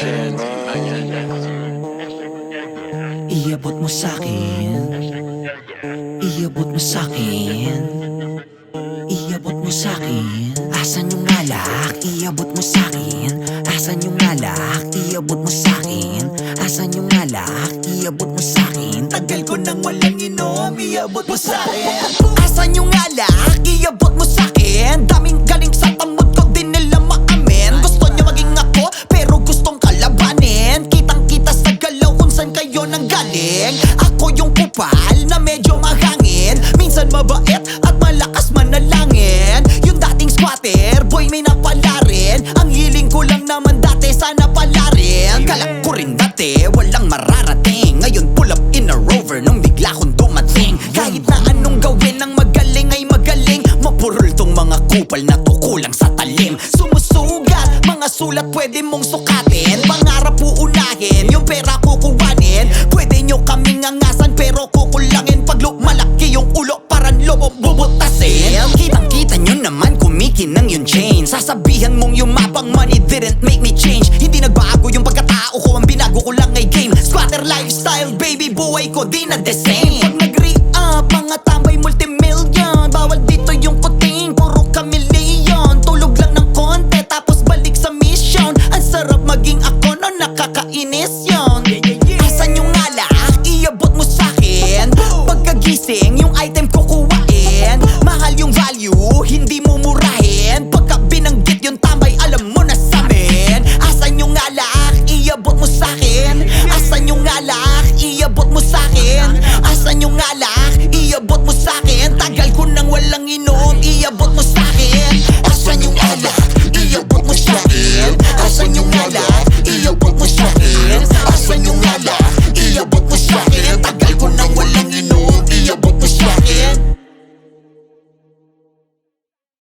And. Iabot mo sa'kin Iabot mo sa'kin Iabot mo sa'kin Asan yung alak? Iabot mo sa'kin Asan yung alak? Iabot mo sa'kin Asan yung alak? Iabot mo sa'kin Tagal ko nang walang inom Iabot mo sa'kin Asan yung alak? Iabot galing Ako yung kupal Na medyo mahangin. Minsan mabait At malakas manalangin Yung dating squatter Boy may napala rin. Ang hiling ko lang naman dati Sana pala rin. Kala ko rin dati Walang mararating. Ngayon pull up in a rover Nung bigla kong dumating. Kahit na anong gawin Ang magaling ay magaling. Mapurol tong mga kupal na to Kulang sa talim. Sumusugat Mga sulat pwede mong sukatin sasabihan mong yumabang money didn't make me change. Hindi nagbago yung pagkatao ko, ang binago ko lang ay game. Squatter lifestyle, baby, buhay ko di na the same Pag nag-re-up, mga tambay multimillion. Bawal dito yung kuting, puro chameleon Tulog lang ng konti, tapos balik sa mission. Ang sarap maging ako, no, nakakainis yon Asan yung ngala, iabot mo sa'kin Pagkagising, yung item kukuhain. Mahal yung value, hindi mo murahin